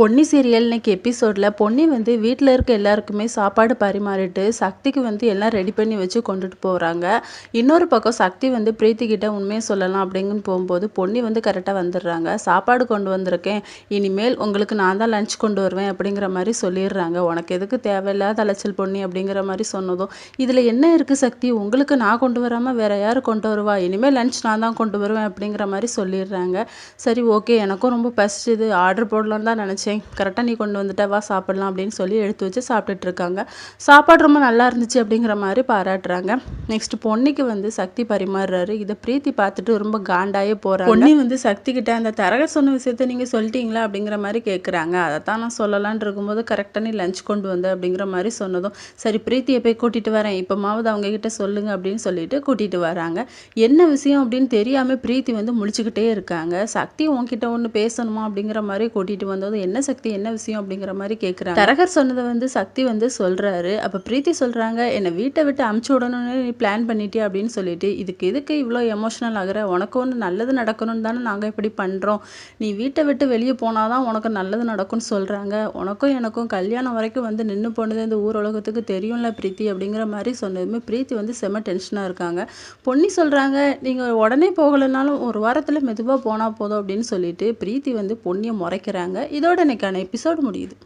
Ponni serial இன்னைக்கு எபிசோடில் பொன்னி வந்து வீட்டில் இருக்க எல்லாருக்குமே சாப்பாடு பரிமாறிட்டு சக்திக்கு வந்து எல்லாம் ரெடி பண்ணி வச்சு கொண்டுட்டு போகிறாங்க இன்னொரு பக்கம் சக்தி வந்து பிரீத்தி கிட்ட உண்மையை சொல்லலாம் அப்படிங்கன்னு போகும்போது பொன்னி வந்து கரெக்டாக வந்துடுறாங்க. சாப்பாடு கொண்டு வந்திருக்கேன். இனிமேல் உங்களுக்கு நான் தான் லஞ்ச் கொண்டு வருவேன் அப்படிங்கிற மாதிரி சொல்லிடுறாங்க. உனக்கு எதுக்கு தேவையில்லாத அலைச்சல் பொன்னி அப்படிங்கிற மாதிரி சொன்னதும் இதில் என்ன இருக்குது சக்தி? உங்களுக்கு நான் கொண்டு வராமல் வேற யார் கொண்டு வருவா? இனிமேல் லஞ்ச் நான் தான் கொண்டு வருவேன் அப்படிங்கிற மாதிரி சொல்லிடுறாங்க. சரி ஓகே எனக்கும் ரொம்ப பசிச்சுது. ஆர்டர் போடலான்னு தான் நினச்சேன். கரெக்டாக நீ கொண்டு வந்துட்ட வா சாப்பிடலாம் அப்படின்னு சொல்லி எடுத்து வச்சு சாப்பிட்டுட்டு இருக்காங்க. சாப்பாடு ரொம்ப நல்லா இருந்துச்சு அப்படிங்கிற மாதிரி பாராட்டுறாங்க. நெக்ஸ்ட் பொண்ணுக்கு வந்து சக்தி பரிமாறுறாரு. இதை பிரீத்தி பார்த்துட்டு ரொம்ப காண்டாயே போகிறாங்க பொண்ணு வந்து சக்தி கிட்ட அந்த தரக சொன்ன விஷயத்த நீங்க சொல்லிட்டீங்களா அப்படிங்கிற மாதிரி கேட்குறாங்க அதை தான் நான் சொல்லலாம்னு இருக்கும்போது கரெக்டாக நீ லஞ்ச் கொண்டு வந்த அப்படிங்கிற மாதிரி சொன்னதும் சரி பிரீத்தியை போய் கூட்டிட்டு வரேன். இப்போமாவது அவங்க கிட்ட சொல்லுங்க அப்படின்னு சொல்லிட்டு கூட்டிட்டு வராங்க. என்ன விஷயம் அப்படின்னு தெரியாம பிரீத்தி வந்து முழிச்சுக்கிட்டே இருக்காங்க. சக்தி உன்கிட்ட ஒன்று பேசணுமா அப்படிங்கிற மாதிரி கூட்டிட்டு வந்தது என்ன சக்தி என்ன விஷயம் அப்படிங்கிற மாதிரி கேட்குறாங்க தரகர் சொன்னதை வந்து சக்தி வந்து சொல்கிறாரு அப்போ பிரீத்தி சொல்கிறாங்க என்னை வீட்டை விட்டு அமுச்சு விடணும்னு நீ பிளான் பண்ணிட்டே அப்படின்னு சொல்லிட்டு இதுக்கு எதுக்கு இவ்வளோ எமோஷனல் ஆகுற? உனக்கு ஒன்று நல்லது நடக்கணும்னு தானே நாங்கள் இப்படி பண்ணுறோம் நீ வீட்டை விட்டு வெளியே போனாதான் உனக்கு நல்லது நடக்கும்னு சொல்கிறாங்க உனக்கும் எனக்கும் கல்யாணம் வரைக்கும் வந்து நின்று போனது இந்த ஊர் உலகத்துக்கு தெரியும்ல பிரீத்தி அப்படிங்கிற மாதிரி சொன்னதுமே பிரீத்தி வந்து செம டென்ஷனாக இருக்காங்க. பொன்னி சொல்கிறாங்க நீங்கள் உடனே போகலைனாலும் ஒரு வாரத்தில் மெதுவாக போனால் போதும் அப்படின்னு சொல்லிட்டு பிரீத்தி வந்து பொன்னியை முறைக்கிறாங்க. இதோட இன்னைக்கான எபிசோடு முடியுது.